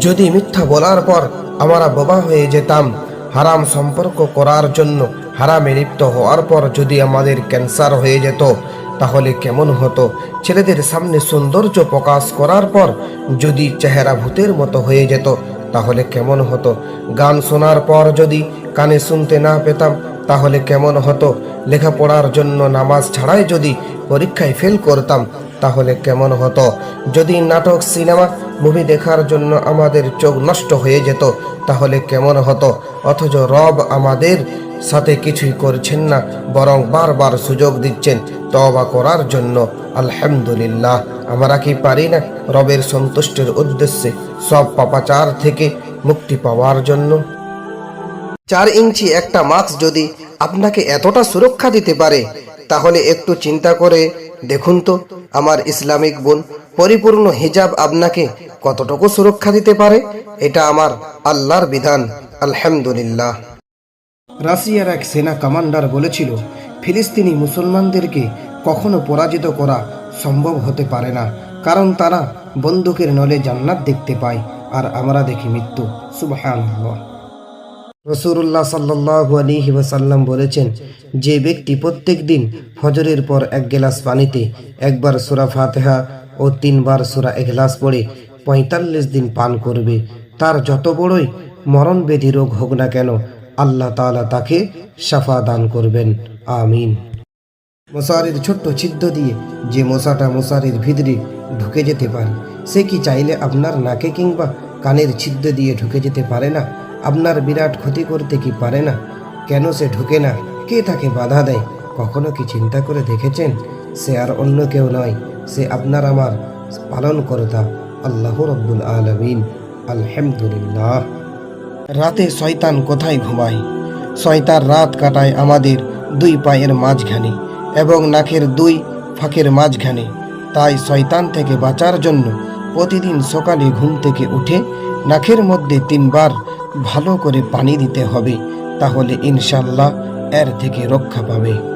যদি মিথ্যা বলার পর আমরা বোবা হয়ে যেতাম, হারাম সম্পর্ক করার জন্য হারামে লিপ্ত হওয়ার পর যদি আমাদের ক্যান্সার হয়ে যেত, তাহলে কেমন হতো? ছেলেদের সামনে সৌন্দর্য প্রকাশ করার পর যদি চেহারা ভূতের মতো হয়ে যেত, তাহলে কেমন হতো? গান শোনার পর যদি কানে শুনতে না পেতাম, তাহলে কেমন হতো? লেখাপড়ার জন্য নামাজ ছাড়াই যদি পরীক্ষায় ফেল করতাম তাহলে কেমন হতো? যদি নাটক, সিনেমা মুভি দেখার জন্য আমাদের চোখ নষ্ট হয়ে যেত, তাহলে কেমন হতো? অথচ রব আমাদের সাথে কিছুই করছেন না, বরং বারবার সুযোগ দিচ্ছেন তবা করার জন্য। আলহামদুলিল্লাহ। আমরা কি পারি না রবের সন্তুষ্টের উদ্দেশ্যে সব পাপাচার থেকে মুক্তি পাওয়ার জন্য? চার ইঞ্চি একটা মাস্ক যদি আপনাকে এতটা সুরক্ষা দিতে পারে তাহলে একটু চিন্তা করে দেখুন তো আমার ইসলামিক বোন পরিপূর্ণ হিজাব আপনাকে কতটুকু সুরক্ষা দিতে পারে? এটা আমার আল্লাহর বিধান। আলহামদুলিল্লাহ। রাশিয়ার এক সেনা কমান্ডার বলেছিল ফিলিস্তিনি মুসলমানদেরকে কখনো পরাজিত করা সম্ভব হতে পারে না কারণ তারা বন্দুকের নলে জান্নাত দেখতে পায় আর আমরা দেখি মৃত্যু। রসুল্লাহ সাল্লাহ আলিহি ওয়াসাল্লাম বলেছেন যে ব্যক্তি প্রত্যেক দিন ফজরের পর এক গ্লাস পানিতে একবার সুরা ফাতেহা ও তিনবার সুরা এখলাস পড়ে পঁয়তাল্লিশ দিন পান করবে। তার যত বড়ই মরণ ব্যাধি রোগ হোক না কেন, আল্লাহ তাআলা তাকে সাফা দান করবেন। আমিন। মশারির ছোট্ট ছিদ্র দিয়ে যে মশাটা মশারির ভিতরে ঢুকে যেতে পারে, সে কি চাইলে আপনার নাকে কিংবা কানের ছিদ্র দিয়ে ঢুকে যেতে পারে না? আপনার বিরাট ক্ষতি করতে কি পারে না? কেন সে ঢুকে না? কে তাকে বাধা দেয়? কখনো কি চিন্তা করে দেখেছেন? সে আর অন্য কেউ নয়, সে আপনার আমার পালন করতা আল্লাহ রব্বুল আলমিন। আলহামদুলিল্লাহ। রাতে শয়তান কোথায় ঘুমায়? শয়তান রাত কাটায় আমাদের দুই পায়ের মাঝখানে এবং নাকের দুই ফাঁকের মাঝখানে। তাই শয়তান থেকে বাঁচার জন্য প্রতিদিন সকালে ঘুম থেকে উঠে নাকের মধ্যে তিনবার ভালো করে পানি দিতে হবে। তাহলে ইনশাল্লাহ এর থেকে রক্ষা পাবে।